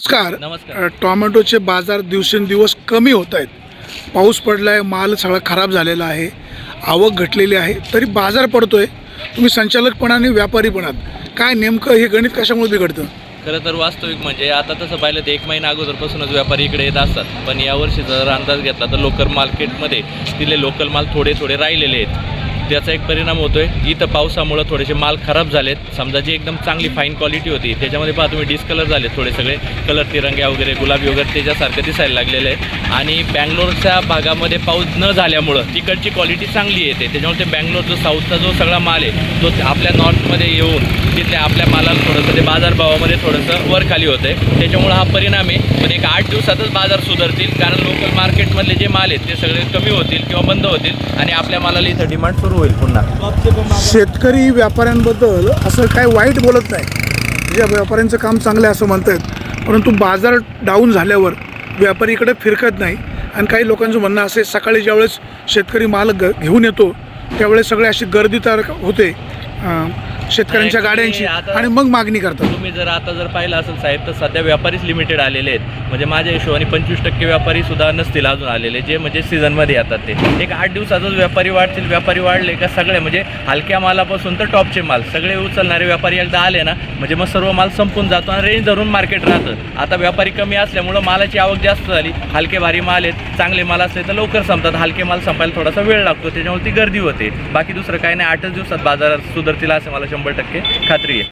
नमस्कार. टोमॅटोचे बाजार दिवसेंदिवस कमी होत आहेत. पाऊस पडला आहे माल सगळा खराब झालेला आहे आवक घटलेली आहे तरी बाजार पडतोय. तुम्ही संचालकपणाने व्यापारी पण आहात. काय नेमकं हे गणित कशामुळे बिघडतं? खरं तर वास्तविक म्हणजे आता तसं पाहिलं तर एक महिना अगोदरपासूनच व्यापारी इकडे येत असतात. पण यावर्षीचा जर अंदाज घेतला तर लोकल मार्केटमध्ये तिथले लोकल माल थोडे थोडे राहिलेले आहेत. त्याचा एक परिणाम होतो आहे इथं पावसामुळं थोडेसे माल खराब झालेत. समजा जी एकदम चांगली फाईन क्वालिटी होती त्याच्यामध्ये पहा तुम्ही डिस्कलर झाले थोडे सगळे. कलर तिरंग्या वगैरे गुलाबी वगैरे त्याच्यासारखं दिसायला लागलेलं आहे. आणि बँगलोरच्या भागामध्ये पाऊस न झाल्यामुळं तिकडची क्वालिटी चांगली येते. त्याच्यामुळे ते बँगलोर जो साऊथचा जो सगळा माल आहे तो आपल्या नॉर्थमध्ये येऊन तिथल्या आपल्या मालाला थोडंसं ते बाजारभावामध्ये थोडंसं वर खाली होतं आहे त्याच्यामुळं हा परिणाम आहे. पण एक आठ दिवसातच बाजार सुधारतील. कारण लोकल मार्केटमधले जे माल आहेत ते सगळे कमी होतील किंवा बंद होतील. आणि आपल्या मालाला इथं डिमांड सुरू होईल पुन्हा. शेतकरी व्यापाऱ्यांबद्दल असं काय वाईट बोलत नाही. या व्यापाऱ्यांचं काम चांगलं आहे असं म्हणतात. परंतु बाजार डाऊन झाल्यावर व्यापारी इकडे फिरकत नाही. आणि काही लोकांचं म्हणणं असे सकाळी ज्यावेळेस शेतकरी माल ग घेऊन येतो त्यावेळेस सगळे अशी गर्दी तयार होते. शेतकऱ्यांच्या गाड्यांची आता- आणि मग मागणी करतात. तुम्ही जर आता जर पाहिलं असेल साहेब तर सध्या व्यापारीच लिमिटेड आलेले आहेत. म्हणजे माझ्या हिशोबाने पंचवीस टक्के व्यापारी सुद्धा नसतील अजून आलेले जे म्हणजे सीझनमध्ये येतात ते. एक आठ दिवसातच व्यापारी वाढतील व्यापारी वाढले का सगळे म्हणजे हलक्या मालापासून तर टॉपचे माल. सगळे उचलणारे व्यापारी एकदा आले ना म्हणजे मग सर्व माल संपून जातो आणि रेंज धरून मार्केट राहतं. आता व्यापारी कमी असल्यामुळं मालाची आवक जास्त झाली. हलके भारी माल आहेत चांगले माल असले तर लवकर संपतात. हलके माल संपायला थोडासा वेळ लागतो त्याच्यामुळे ती गर्दी होते. बाकी दुसरं काही नाही आठच दिवसात बाजारात सुधारतील असं मला शंभर टक्के खात्री आहे.